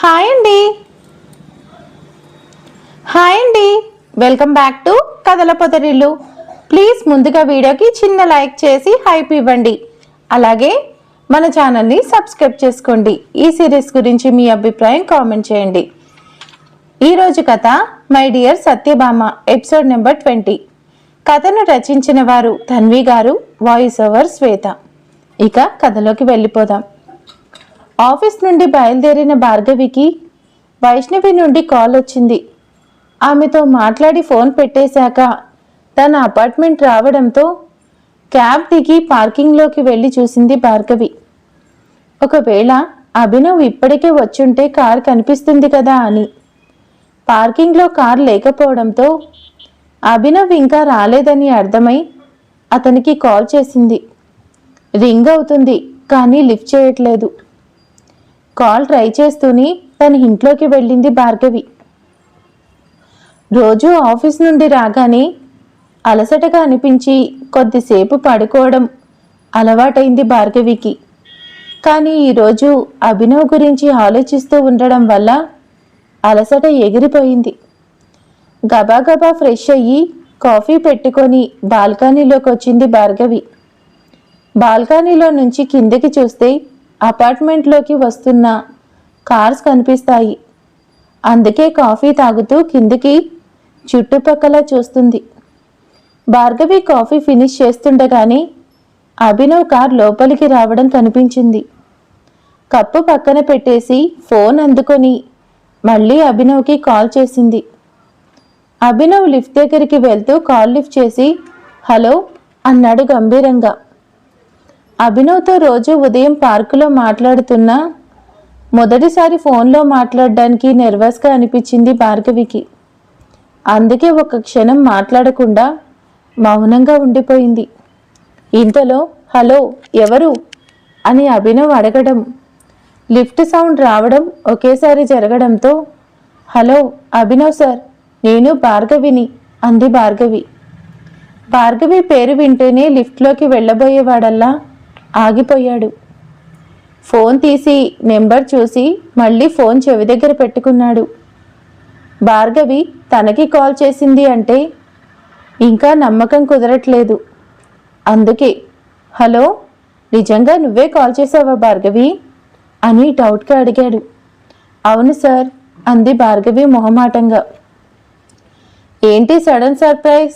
Hi అండి. Hi అండి. Welcome back to కథల పొదరిల్లు. ప్లీజ్ ముందుగా వీడియోకి చిన్న లైక్ చేసి హైప్ ఇవ్వండి. అలాగే మన ఛానల్ని సబ్స్క్రైబ్ చేసుకోండి. ఈ సిరీస్ గురించి మీ అభిప్రాయం కామెంట్ చేయండి. ఈరోజు కథ My Dear Satyabhama episode number twenty. కథను రచించిన వారు ధన్వి గారు వాయిస్ ఓవర్ శ్వేత. ఇక కథలోకి వెళ్ళిపోదాం. ఆఫీస్ నుండి బయలుదేరిన భార్గవికి వైష్ణవి నుండి కాల్ వచ్చింది. ఆమెతో మాట్లాడి ఫోన్ పెట్టేశాక తన అపార్ట్మెంట్ రావడంతో క్యాబ్ దిగి పార్కింగ్లోకి వెళ్ళి చూసింది భార్గవి. ఒకవేళ అభినవ్ ఇప్పటికే వచ్చుంటే కార్ కనిపిస్తుంది కదా అని. పార్కింగ్లో కార్ లేకపోవడంతో అభినవ్ ఇంకా రాలేదని అర్థమై అతనికి కాల్ చేసింది. రింగ్ అవుతుంది కానీ లిఫ్ట్ చేయట్లేదు. కాల్ ట్రై చేస్తూనే తన ఇంట్లోకి వెళ్ళింది భార్గవి. రోజు ఆఫీస్ నుండి రాగానే అలసటగా అనిపించి కొద్దిసేపు పడుకోవడం అలవాటైంది భార్గవికి. కానీ ఈరోజు అభినవ్ గురించి ఆలోచిస్తూ ఉండడం వల్ల అలసట ఎగిరిపోయింది. గబాగబా ఫ్రెష్ అయ్యి కాఫీ పెట్టుకొని బాల్కనీలోకి వచ్చింది భార్గవి. బాల్కనీలో నుంచి కిందకి చూస్తే అపార్ట్మెంట్లోకి వస్తున్న కార్స్ కనిపిస్తాయి. అందుకే కాఫీ తాగుతూ కిందికి చుట్టుపక్కల చూస్తుంది. భార్గవి కాఫీ ఫినిష్ చేస్తుండగానే అభినవ్ కార్ లోపలికి రావడం కనిపించింది. కప్పు పక్కన పెట్టేసి ఫోన్ అందుకొని మళ్ళీ అభినవ్కి కాల్ చేసింది. అభినవ్ లిఫ్ట్ దగ్గరికి వెళ్తూ కాల్ లిఫ్ట్ చేసి హలో అన్నాడు గంభీరంగా. అభినవ్తో రోజు ఉదయం పార్కులో మాట్లాడుతున్నా మొదటిసారి ఫోన్లో మాట్లాడడానికి నెర్వస్గా అనిపించింది భార్గవికి. అందుకే ఒక క్షణం మాట్లాడకుండా మౌనంగా ఉండిపోయింది. ఇంతలో హలో ఎవరు? అని అభినవ్ అడగడం లిఫ్ట్ సౌండ్ రావడం ఒకేసారి జరగడంతో హలో అభినవ్ సార్ నేను భార్గవిని అంది భార్గవి. భార్గవి పేరు వింటేనే లిఫ్ట్లోకి వెళ్ళబోయేవాడల్లా ఆగిపోయాడు. ఫోన్ తీసి నెంబర్ చూసి మళ్ళీ ఫోన్ చెవి దగ్గర పెట్టుకున్నాడు. భార్గవి తనకి కాల్ చేసింది అంటే ఇంకా నమ్మకం కుదరట్లేదు. అందుకే హలో నిజంగా నువ్వే కాల్ చేసావా భార్గవి? అని డౌట్గా అడిగాడు. అవును సార్ అంది భార్గవి మొహమాటంగా. ఏంటి సడన్ సర్ప్రైజ్?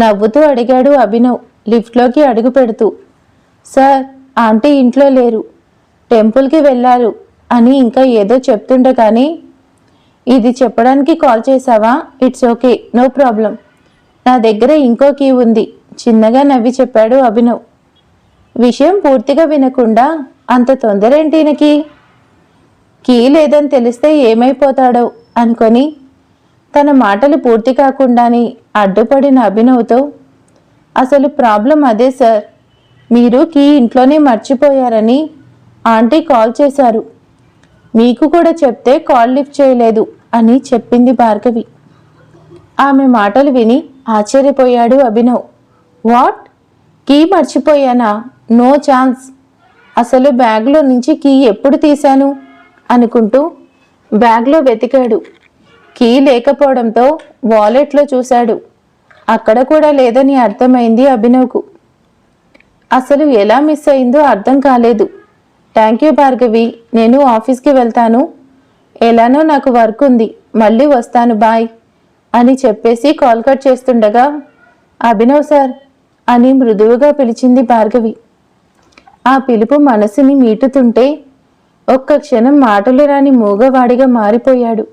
నవ్వుతూ అడిగాడు అభినవ్ లిఫ్ట్లోకి అడుగు పెడుతూ. సార్ ఆంటీ ఇంట్లో లేరు. టెంపుల్కి వెళ్ళారు అని ఇంకా ఏదో చెప్తుండగానే ఇది చెప్పడానికి కాల్ చేసావా? It's okay no problem. నా దగ్గర ఇంకో కీ ఉంది. చిన్నగా నవ్వి చెప్పాడు అభినవ్. విషయం పూర్తిగా వినకుండా అంత తొందర ఏంటి ఈయనకి? కీ లేదని తెలిస్తే ఏమైపోతాడో అనుకొని తన మాటలు పూర్తి కాకుండానే అడ్డుపడిన అభినవ్తో అసలు ప్రాబ్లం అదే సార్. మీరు కీ ఇంట్లోనే మర్చిపోయారని ఆంటీ కాల్ చేశారు. మీకు కూడా చెప్తే కాల్ లిఫ్ట్ చేయలేదు అని చెప్పింది భార్గవి. ఆమె మాటలు విని ఆశ్చర్యపోయాడు Abhinav. What? Key మర్చిపోయానా? No chance. అసలు బ్యాగ్లో నుంచి కీ ఎప్పుడు తీశాను? అనుకుంటూ బ్యాగ్లో వెతికాడు. కీ లేకపోవడంతో వాలెట్లో చూశాడు. అక్కడ కూడా లేదని అర్థమైంది అభినవ్కు. అసలు ఎలా మిస్ అయిందో అర్థం కాలేదు. Thank you Bhargavi. నేను ఆఫీస్కి వెళ్తాను. ఎలానో నాకు వర్క్ ఉంది. మళ్ళీ వస్తాను బాయ్ అని చెప్పేసి కాల్ కట్ చేస్తుండగా అభినవ్ సార్ అని మృదువుగా పిలిచింది భార్గవి. ఆ పిలుపు మనసుని మీటుతుంటే ఒక్క క్షణం మాటలు రాని మూగవాడిగా మారిపోయాడు.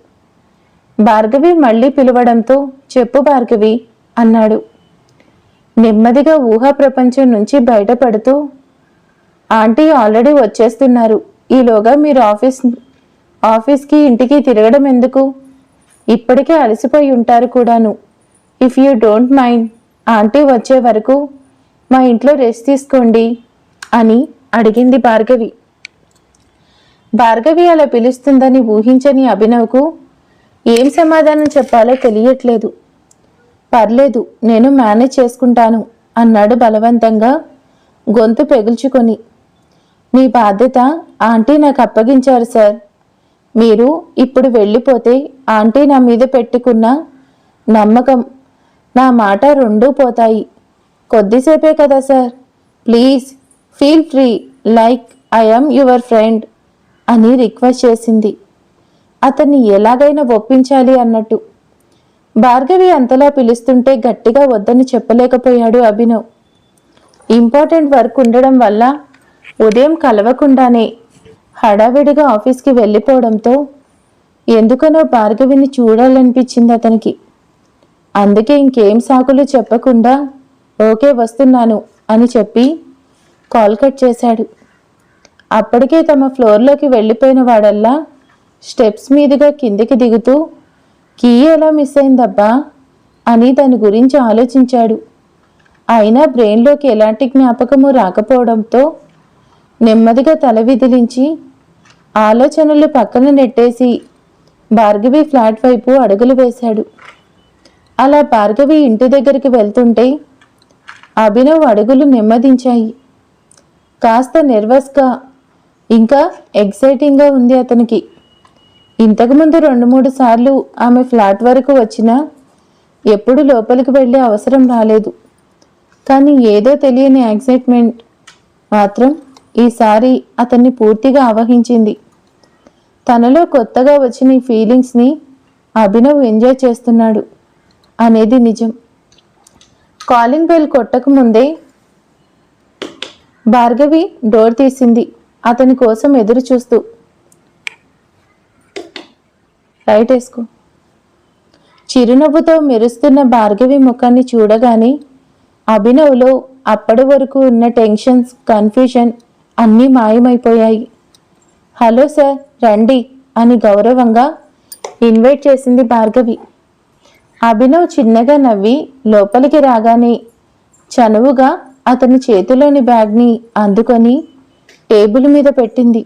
భార్గవి మళ్ళీ పిలవడంతో చెప్పు భార్గవి అన్నాడు. నెమ్మదిగా ఊహా ప్రపంచం నుంచి బయటపడుతూ ఆంటీ ఆల్రెడీ వచ్చేస్తున్నారు. ఈలోగా మీరు ఆఫీస్ ఆఫీస్కి ఇంటికి తిరగడం ఎందుకు? ఇప్పటికే అలసిపోయి ఉంటారు కూడాను. If you don't mind aunty వచ్చే వరకు మా ఇంట్లో రెస్ట్ తీసుకోండి అని అడిగింది భార్గవి. భార్గవి అలా పిలుస్తుందని ఊహించని అభినవ్కు ఏం సమాధానం చెప్పాలో తెలియట్లేదు. పర్లేదు నేను మేనేజ్ చేసుకుంటాను అన్నాడు బలవంతంగా. గొంతు పెగుల్చుకొని. మీ బాధ్యత ఆంటీ నాకు అప్పగించారు సార్. మీరు ఇప్పుడు వెళ్ళిపోతే ఆంటీ నా మీద పెట్టుకున్న నమ్మకం నా మాట రెండూ పోతాయి. కొద్దిసేపే కదా sir. Please feel free like I'm your friend అని రిక్వెస్ట్ చేసింది. అతన్ని ఎలాగైనా ఒప్పించాలి అన్నట్టు. భార్గవి అంతలా పిలుస్తుంటే గట్టిగా వద్దని చెప్పలేకపోయాడు అభినవ్. ఇంపార్టెంట్ వర్క్ ఉండడం వల్ల ఉదయం కలవకుండానే హడావిడిగా ఆఫీస్కి వెళ్ళిపోవడంతో ఎందుకనో భార్గవిని చూడాలనిపించింది అతనికి. అందుకే ఇంకేం సాకులు చెప్పకుండా ఓకే వస్తున్నాను అని చెప్పి కాల్ కట్ చేశాడు. అప్పటికే తమ ఫ్లోర్లోకి వెళ్ళిపోయిన వాడల్లా స్టెప్స్ మీదుగా కిందికి దిగుతూ కీ ఎలా మిస్ అయిందబ్బా అని దాని గురించి ఆలోచించాడు. అయినా బ్రెయిన్లోకి ఎలాంటి జ్ఞాపకము రాకపోవడంతో నెమ్మదిగా తల విదిలించి ఆలోచనలు పక్కన నెట్టేసి భార్గవి ఫ్లాట్ వైపు అడుగులు వేశాడు. అలా భార్గవి ఇంటి దగ్గరికి వెళ్తుంటే అభినవ్ అడుగులు నెమ్మదించాయి. కాస్త నెర్వస్గా ఇంకా ఎగ్జైటింగ్గా ఉంది అతనికి. ఇంతకుముందు రెండు మూడు సార్లు ఆమె ఫ్లాట్ వరకు వచ్చినా ఎప్పుడు లోపలికి వెళ్ళే అవసరం రాలేదు. కానీ ఏదో తెలియని ఎగ్జైట్మెంట్ మాత్రం ఈసారి అతన్ని పూర్తిగా ఆవహించింది. తనలో కొత్తగా వచ్చిన ఈ ఫీలింగ్స్ని అభినవ్ ఎంజాయ్ చేస్తున్నాడు అనేది నిజం. కాలింగ్ బెల్ కొట్టక ముందే భార్గవి డోర్ తీసింది. అతని కోసం ఎదురు చూస్తూ రైట్ వేసుకో. చిరునవ్వుతో మెరుస్తున్న భార్గవి ముఖాన్ని చూడగానే అభినవ్లో అప్పటి వరకు ఉన్న టెన్షన్స్ కన్ఫ్యూజన్ అన్నీ మాయమైపోయాయి. హలో సార్ రండి అని గౌరవంగా ఇన్వైట్ చేసింది భార్గవి. అభినవ్ చిన్నగా నవ్వి లోపలికి రాగానే చనువుగా అతని చేతిలోని బ్యాగ్ని అందుకొని టేబుల్ మీద పెట్టింది.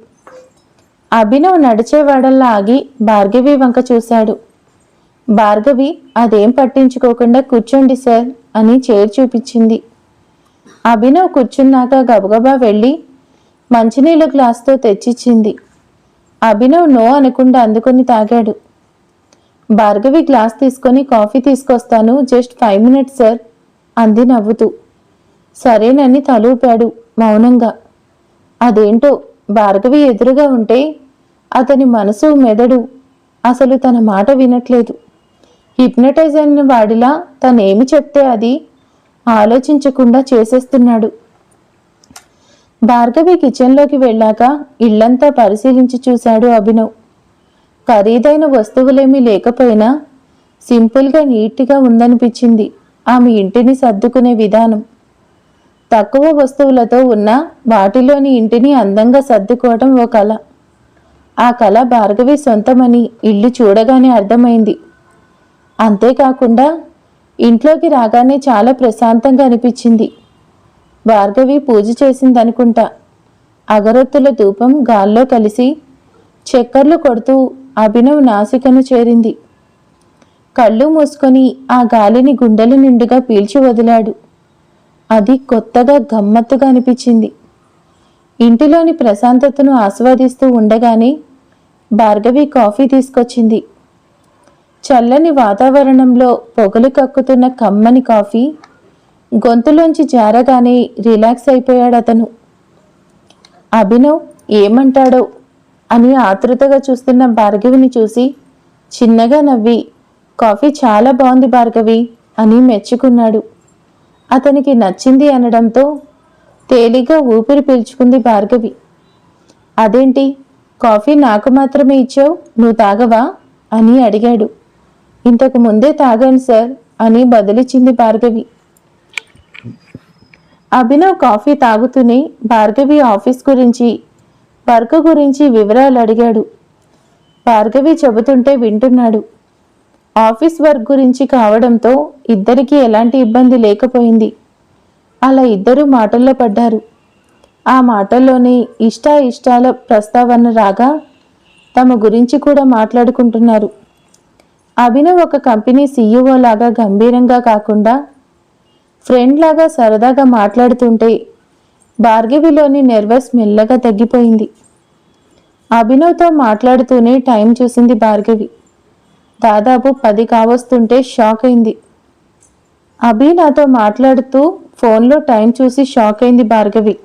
అభినవ్ నడిచేవాడల్లా ఆగి భార్గవి వంక చూశాడు. భార్గవి అదేం పట్టించుకోకుండా కూర్చోండి సార్ అని చైర్ చూపించింది. అభినవ్ కూర్చున్నాక గబగబా వెళ్ళి మంచినీళ్ళ గ్లాస్తో తెచ్చిచ్చింది. అభినవ్ నో అనకుండా అందుకొని తాగాడు. భార్గవి గ్లాస్ తీసుకొని కాఫీ తీసుకొస్తాను జస్ట్ ఫైవ్ మినిట్స్ సార్ అంది నవ్వుతూ. సరేనని తలూపాడు మౌనంగా. అదేంటో భార్గవి ఎదురుగా ఉంటే అతని మనసు మెదడు అసలు తన మాట వినట్లేదు. హిప్నటైజ్ అయిన వాడిలా తనేమి చెప్తే అది ఆలోచించకుండా చేసేస్తున్నాడు. భార్గవి కిచెన్లోకి వెళ్ళాక ఇల్లంతా పరిశీలించి చూశాడు అభినవ్. ఖరీదైన వస్తువులేమీ లేకపోయినా సింపుల్గా నీట్గా ఉందనిపించింది. ఆమె ఇంటిని సర్దుకునే విధానం. తక్కువ వస్తువులతో ఉన్న వాటిలోని ఇంటిని అందంగా సర్దుకోవడం ఓ కళ ఆ కళ భార్గవి సొంతమని ఇల్లు చూడగానే అర్థమైంది. అంతేకాకుండా ఇంట్లోకి రాగానే చాలా ప్రశాంతంగా అనిపించింది. భార్గవి పూజ చేసిందనుకుంటా. అగరొత్తుల ధూపం గాల్లో కలిసి చక్కర్లు కొడుతూ అభినవ్ నాసికను చేరింది. కళ్ళు మూసుకొని ఆ గాలిని గుండెల నిండుగా పీల్చి వదిలాడు. అది కొత్తగా గమ్మత్తుగా అనిపించింది. ఇంటిలోని ప్రశాంతతను ఆస్వాదిస్తూ ఉండగానే భార్గవి కాఫీ తీసుకొచ్చింది. చల్లని వాతావరణంలో పొగలు కక్కుతున్న కమ్మని కాఫీ గొంతులోంచి జారగానే రిలాక్స్ అయిపోయాడు అతను. అభినవ్ ఏమంటాడో అని ఆతృతగా చూస్తున్న భార్గవిని చూసి చిన్నగా నవ్వి కాఫీ చాలా బాగుంది భార్గవి అని మెచ్చుకున్నాడు. అతనికి నచ్చింది అనడంతో తేలిగ్గా ఊపిరి పీల్చుకుంది భార్గవి. అదేంటి? కాఫీ నాకు మాత్రమే ఇచ్చావు? నువ్వు తాగవా? అని అడిగాడు. ఇంతకు ముందే తాగాను సార్ అని బదిలిచ్చింది భార్గవి. అభినవ్ కాఫీ తాగుతూనే భార్గవి ఆఫీస్ గురించి వర్క్ గురించి వివరాలు అడిగాడు. భార్గవి చెబుతుంటే వింటున్నాడు. ఆఫీస్ వర్క్ గురించి కావడంతో ఇద్దరికీ ఎలాంటి ఇబ్బంది లేకపోయింది. అలా ఇద్దరు మాటల్లో పడ్డారు. ఆ మాటల్లోనే ఇష్ట ఇష్టాల ప్రస్తావన రాగా తమ గురించి కూడా మాట్లాడుకుంటున్నారు. అభినవ్ ఒక కంపెనీ సీఈఓ లాగా గంభీరంగా కాకుండా ఫ్రెండ్ లాగా సరదాగా మాట్లాడుతుంటే భార్గవిలోని నెర్వస్ మెల్లగా తగ్గిపోయింది. అభినవ్తో మాట్లాడుతూనే టైం చూసింది భార్గవి. దాదాపు పది కావస్తుంటే షాక్ అయింది. అభి నాతో మాట్లాడుతూ ఫోన్లో టైం చూసి షాక్ అయింది భార్గవి.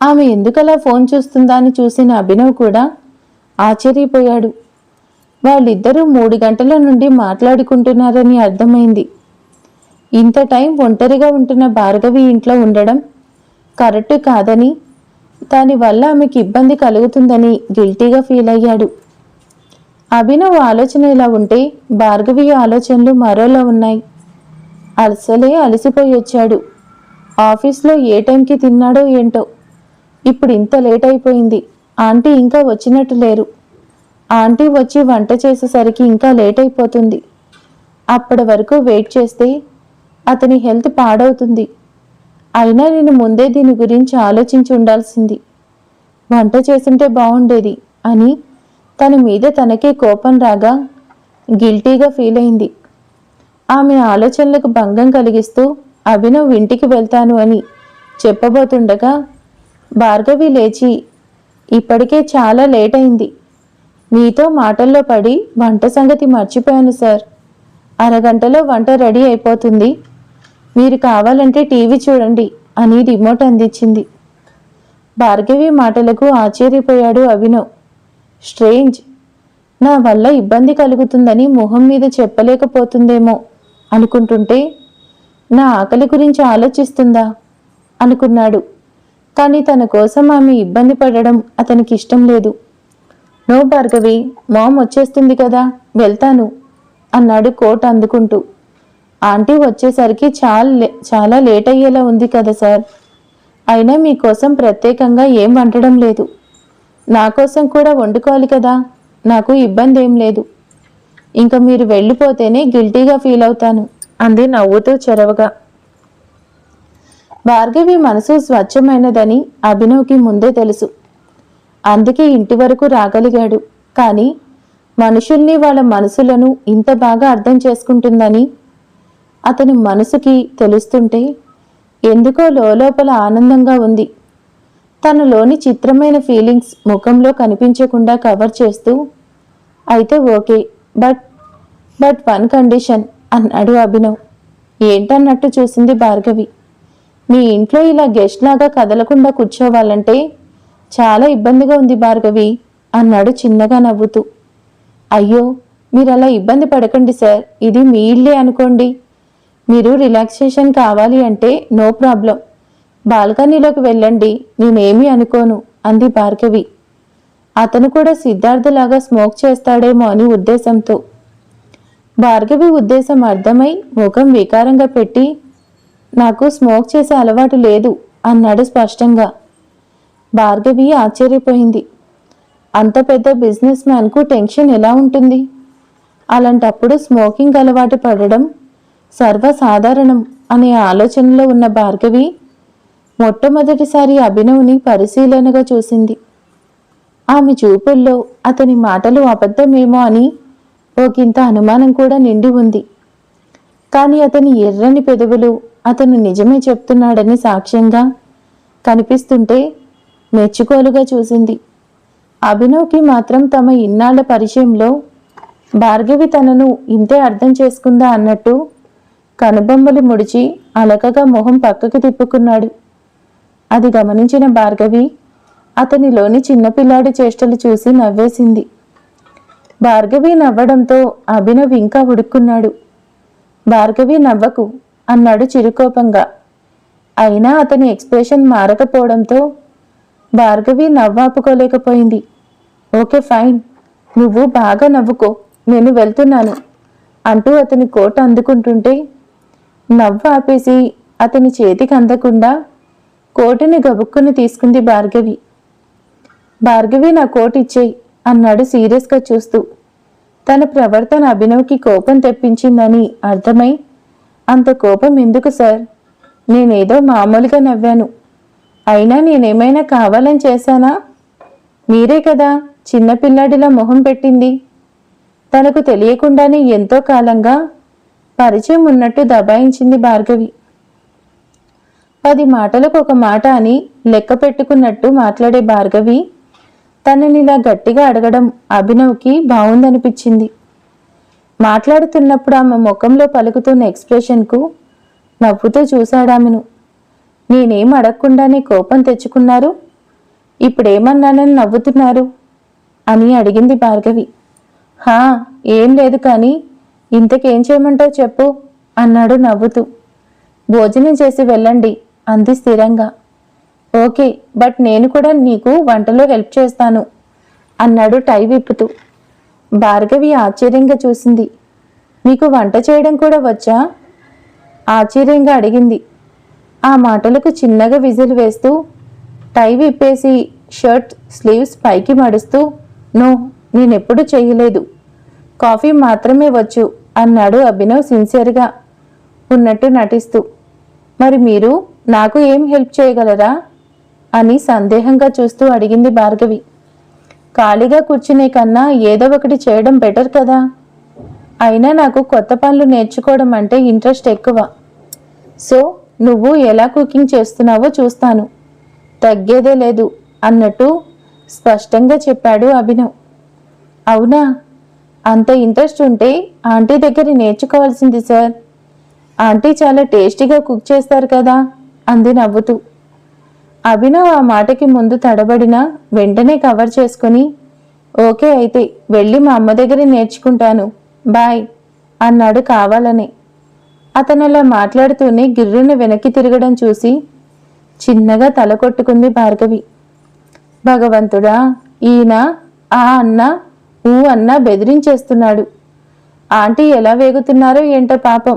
ఆమె ఎందుకలా ఫోన్ చూస్తుందా అని చూసిన అభినవ్ కూడా ఆశ్చర్యపోయాడు. వాళ్ళిద్దరూ మూడు గంటల నుండి మాట్లాడుకుంటున్నారని అర్థమైంది. ఇంత టైం ఒంటరిగా ఉంటున్న భార్గవి ఇంట్లో ఉండడం కరెక్ట్ కాదని దానివల్ల ఆమెకి ఇబ్బంది కలుగుతుందని గిల్టీగా ఫీల్ అయ్యాడు. అభినవ్ ఆలోచన ఇలా ఉంటే భార్గవి ఆలోచనలు మరోలా ఉన్నాయి. అసలే అలసిపోయి వచ్చాడు. ఆఫీస్లో ఏ టైంకి తిన్నాడో ఏంటో. ఇప్పుడు ఇంత లేట్ అయిపోయింది. ఆంటీ ఇంకా వచ్చినట్టు లేరు. ఆంటీ వచ్చి వంట చేసేసరికి ఇంకా లేట్ అయిపోతుంది. అప్పటి వరకు వెయిట్ చేస్తే అతని హెల్త్ పాడవుతుంది. అయినా నేను ముందే దీని గురించి ఆలోచించి ఉండాల్సింది. వంట చేస్తుంటే బాగుండేది అని తన మీద తనకే కోపం రాగా గిల్టీగా ఫీల్ అయింది. ఆమె ఆలోచనలకు భంగం కలిగిస్తూ అభినవ్ ఇంటికి వెళ్తాను అని చెప్పబోతుండగా భార్గవి లేచి ఇప్పటికే చాలా లేట్ అయింది. మీతో మాటల్లో పడి వంట సంగతి మర్చిపోయాను సార్. అరగంటలో వంట రెడీ అయిపోతుంది. మీరు కావాలంటే టీవీ చూడండి అని రిమోట్ అందించింది. భార్గవి మాటలకు ఆశ్చర్యపోయాడు అభినవ్. స్ట్రేంజ్ నా వల్ల ఇబ్బంది కలుగుతుందని మొహం మీద చెప్పలేకపోతుందేమో అనుకుంటుంటే నా ఆకలి గురించి ఆలోచిస్తుందా? అనుకున్నాడు. కానీ తన కోసం ఆమె ఇబ్బంది పడడం అతనికి ఇష్టం లేదు. నో భార్గవి మామ్ వచ్చేస్తుంది కదా వెళ్తాను అన్నాడు కోట్ అందుకుంటూ. ఆంటీ వచ్చేసరికి చాలా లే- చాలా లేట్ అయ్యేలా ఉంది కదా సార్. అయినా మీకోసం ప్రత్యేకంగా ఏం వండడం లేదు. నా కోసం కూడా వండుకోవాలి కదా. నాకు ఇబ్బంది ఏం లేదు. ఇంకా మీరు వెళ్ళిపోతేనే గిల్టీగా ఫీల్ అవుతాను అంది నవ్వుతూ చెరవగా. భార్గవి మనసు స్వచ్ఛమైనదని అభినవ్కి ముందే తెలుసు. అందుకే ఇంటి వరకు రాగలిగాడు. కానీ మనుషుల్ని వాళ్ళ మనసులను ఇంత బాగా అర్థం చేసుకుంటుందని అతని మనసుకి తెలుస్తుంటే ఎందుకో లోపల ఆనందంగా ఉంది. తనలోని చిత్రమైన ఫీలింగ్స్ ముఖంలో కనిపించకుండా కవర్ చేస్తూ అయితే okay but but one condition అన్నాడు అభినవ్. ఏంటన్నట్టు చూసింది భార్గవి. మీ ఇంట్లో ఇలా గెస్ట్ లాగా కదలకుండా కూర్చోవాలంటే చాలా ఇబ్బందిగా ఉంది భార్గవి అన్నాడు చిన్నగా నవ్వుతూ. అయ్యో మీరు అలా ఇబ్బంది పడకండి సార్ ఇది మీ ఇల్లే అనుకోండి. మీరు రిలాక్సేషన్ కావాలి అంటే నో ప్రాబ్లం. బాల్కనీలోకి వెళ్ళండి నేనేమీ అనుకోను అంది భార్గవి. అతను కూడా సిద్ధార్థలాగా స్మోక్ చేస్తాడేమో అని ఉద్దేశంతో. భార్గవి ఉద్దేశం అర్థమై ముఖం వికారంగా పెట్టి నాకు స్మోక్ చేసే అలవాటు లేదు అన్నాడు స్పష్టంగా. భార్గవి ఆశ్చర్యపోయింది. అంత పెద్ద బిజినెస్ మ్యాన్కు టెన్షన్ ఎలా ఉంటుంది? అలాంటప్పుడు స్మోకింగ్ అలవాటు పడడం సర్వసాధారణం అనే ఆలోచనలో ఉన్న భార్గవి మొట్టమొదటిసారి అభినవ్ని పరిశీలనగా చూసింది. ఆమె చూపుల్లో అతని మాటలు అబద్ధమేమో అని ఓకింత అనుమానం కూడా నిండి ఉంది. కానీ అతని ఎర్రని పెదవులు అతను నిజమే చెప్తున్నాడని సాక్ష్యంగా కనిపిస్తుంటే మెచ్చుకోలుగా చూసింది. అభినవ్కి మాత్రం తమ ఇన్నాళ్ళ పరిచయంలో భార్గవి తనను ఇంతే అర్థం చేసుకుందా అన్నట్టు కనుబొమ్మలు ముడిచి అలకగా మొహం పక్కకు తిప్పుకున్నాడు. అది గమనించిన భార్గవి అతనిలోని చిన్నపిల్లాడి చేష్టలు చూసి నవ్వేసింది. భార్గవి నవ్వడంతో అభినవ్ ఇంకా ఉడుక్కున్నాడు. భార్గవి నవ్వకు అన్నాడు చిరుకోపంగా. అయినా అతని ఎక్స్ప్రెషన్ మారకపోవడంతో భార్గవి నవ్వాపుకోలేకపోయింది ఓకే ఫైన్. నువ్వు బాగా నవ్వుకో. నేను వెళ్తున్నాను అంటూ అతని కోట అందుకుంటుంటే నవ్వు ఆపేసి అతని చేతికి అందకుండా కోటిని గబుక్కుని తీసుకుంది భార్గవి. భార్గవి నా కోట్ ఇచ్చేయి అన్నాడు సీరియస్గా చూస్తూ. తన ప్రవర్తన అభినవ్కి కోపం తెప్పించిందని అర్థమై అంత కోపం ఎందుకు సార్? నేనేదో మామూలుగా నవ్వాను. అయినా నేనేమైనా కావాలని చేశానా? మీరే కదా చిన్నపిల్లాడిలా మొహం పెట్టింది. తనకు తెలియకుండానే ఎంతో కాలంగా పరిచయం ఉన్నట్టు దబాయించింది భార్గవి. పది మాటలకు ఒక మాట అని లెక్క పెట్టుకున్నట్టు మాట్లాడే భార్గవి తనని ఇలా గట్టిగా అడగడం అభినవ్కి బాగుందనిపించింది మాట్లాడుతున్నప్పుడు ఆమె ముఖంలో పలుకుతున్న ఎక్స్ప్రెషన్కు నవ్వుతూ చూశాడామెను. నేనేం అడగకుండానే కోపం తెచ్చుకున్నారు? ఇప్పుడేమన్నానని నవ్వుతున్నారు? అని అడిగింది భార్గవి. హా ఏం లేదు కానీ ఇంతకేం చేయమంటావు చెప్పు అన్నాడు నవ్వుతూ. భోజనం చేసి వెళ్ళండి అంది స్థిరంగా. ఓకే బట్ నేను కూడా నీకు వంటలో హెల్ప్ చేస్తాను అన్నాడు టై విప్పుతూ. భార్గవి ఆశ్చర్యంగా చూసింది. మీకు వంట చేయడం కూడా వచ్చా? ఆశ్చర్యంగా అడిగింది. ఆ మాటలకు చిన్నగా విజిల్ వేస్తూ టై విప్పేసి షర్ట్ స్లీవ్స్ పైకి మడుస్తూ నో నేనెప్పుడు చేయలేదు. కాఫీ మాత్రమే వచ్చు అన్నాడు అభినవ్ సిన్సియర్గా ఉన్నట్టు నటిస్తూ. మరి మీరు? నాకు ఏం హెల్ప్ చేయగలరా? అని సందేహంగా చూస్తూ అడిగింది భార్గవి. ఖాళీగా కూర్చునే కన్నా ఏదో ఒకటి చేయడం బెటర్ కదా? అయినా నాకు కొత్త పనులు నేర్చుకోవడం అంటే ఇంట్రెస్ట్ ఎక్కువ. సో నువ్వు ఎలా కుకింగ్ చేస్తున్నావో చూస్తాను. తగ్గేదే లేదు అన్నట్టు స్పష్టంగా చెప్పాడు అభినవ్. అవునా? అంత ఇంట్రెస్ట్ ఉంటే ఆంటీ దగ్గర నేర్చుకోవాల్సింది సార్. ఆంటీ చాలా టేస్టీగా కుక్ చేస్తారు కదా? అంది నవ్వుతూ. అభినవ్ ఆ మాటకి ముందు తడబడినా వెంటనే కవర్ చేసుకుని ఓకే అయితే వెళ్ళి మా అమ్మ దగ్గర నేర్చుకుంటాను. బాయ్ అన్నాడు కావాలని. అతను అలా మాట్లాడుతూనే గిర్రును వెనక్కి తిరగడం చూసి చిన్నగా తల కొట్టుకుంది భార్గవి. భగవంతుడా ఈయన ఆ అన్న ఊ అన్న బెదిరించేస్తున్నాడు. ఆంటీ ఎలా వేగుతున్నారో ఏంటో పాపం.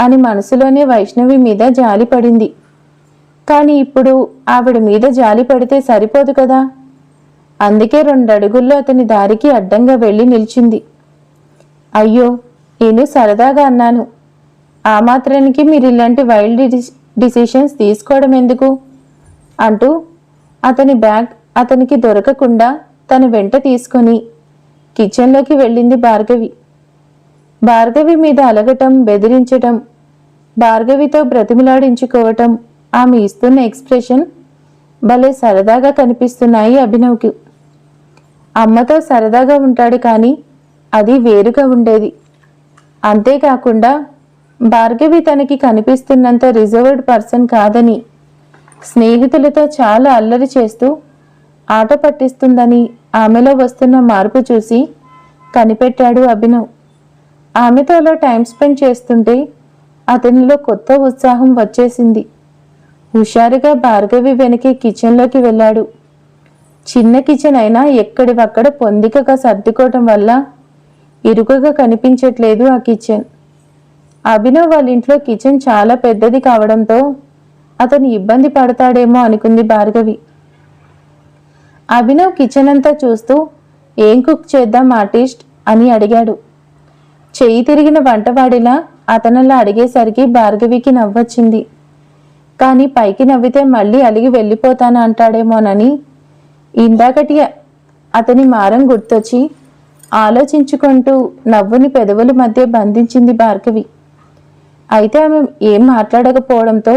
అని మనసులోనే వైష్ణవి మీద జాలి పడింది. కానీ ఇప్పుడు ఆవిడ మీద జాలి పడితే సరిపోదు కదా? అందుకే రెండు అడుగుల్లో అతని దారికి అడ్డంగా వెళ్ళి నిలిచింది. అయ్యో నేను సరదాగా అన్నాను. ఆ మాత్రానికి మీరు ఇలాంటి వైల్డ్ డిసిషన్స్ తీసుకోవడం ఎందుకు? అంటూ అతని బ్యాగ్ అతనికి దొరకకుండా తన వెంట తీసుకొని కిచెన్లోకి వెళ్ళింది భార్గవి. భార్గవి మీద అలగటం బెదిరించటం భార్గవితో బ్రతిమిలాడించుకోవటం ఆమె ఇస్తున్న ఎక్స్ప్రెషన్ భలే సరదాగా కనిపిస్తున్నాయి అభినవ్కి. అమ్మతో సరదాగా ఉంటాడు కానీ అది వేరుగా ఉండేది. అంతేకాకుండా భార్గవి తనకి కనిపిస్తున్నంత రిజర్వ్డ్ పర్సన్ కాదని స్నేహితులతో చాలా అల్లరి చేస్తూ ఆట పట్టిస్తుందని ఆమెలో వస్తున్న మార్పు చూసి కనిపెట్టాడు అభినవ్. ఆమెతో అలా టైం స్పెండ్ చేస్తుంటే అతనిలో కొత్త ఉత్సాహం వచ్చేసింది. హుషారుగా భార్గవి వెనకే కిచెన్లోకి వెళ్ళాడు. చిన్న కిచెన్ అయినా ఎక్కడివక్కడ పొందికగా సర్దుకోవటం వల్ల ఇరుకగా కనిపించట్లేదు ఆ కిచెన్. అభినవ్ వాళ్ళ ఇంట్లో కిచెన్ చాలా పెద్దది కావడంతో అతను ఇబ్బంది పడతాడేమో అనుకుంది భార్గవి. అభినవ్ కిచెన్ అంతా చూస్తూ ఏం కుక్ చేద్దాం ఆర్టిస్ట్? అని అడిగాడు. చెయ్యి తిరిగిన వంటవాడిలా అతనలా అడిగేసరికి భార్గవికి నవ్వొచ్చింది. కానీ పైకి నవ్వితే మళ్ళీ అలిగి వెళ్ళిపోతాను అంటాడేమోనని ఇందాకటి అతని మారం గుర్తొచ్చి ఆలోచించుకుంటూ నవ్వుని పెదవుల మధ్య బంధించింది భార్గవి. అయితే ఆమె ఏం మాట్లాడకపోవడంతో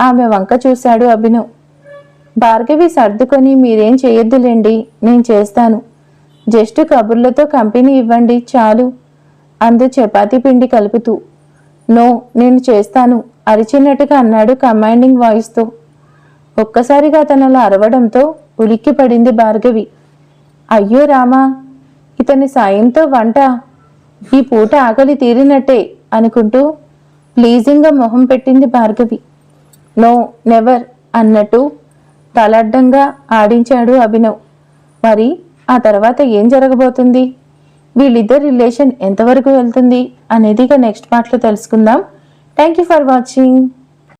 ఆమె వంక చూశాడు అభినవ్. భార్గవి సర్దుకొని మీరేం చేయొద్దులేండి నేను చేస్తాను. జస్ట్ కబుర్లతో కంపెనీ ఇవ్వండి చాలు. అందు చపాతీ పిండి కలుపుతూ నో నేను చేస్తాను అరిచినట్టుగా అన్నాడు కమాండింగ్ వాయిస్తో ఒక్కసారిగా తనలో అరవడంతో ఉలిక్కి పడింది భార్గవి. అయ్యో రామా ఇతని సాయంతో వంట. ఈ పూట ఆకలి తీరినట్టే అనుకుంటూ ప్లీజింగ్గా మొహం పెట్టింది భార్గవి. నో నెవర్ అన్నట్టు తలడ్డంగా ఆడించాడు అభినవ్. మరి ఆ తర్వాత ఏం జరగబోతుంది? వీళ్ళిద్దరి రిలేషన్ ఎంతవరకు వెళ్తుంది అనేది ఇక నెక్స్ట్ పార్ట్లో తెలుసుకుందాం. Thank you for watching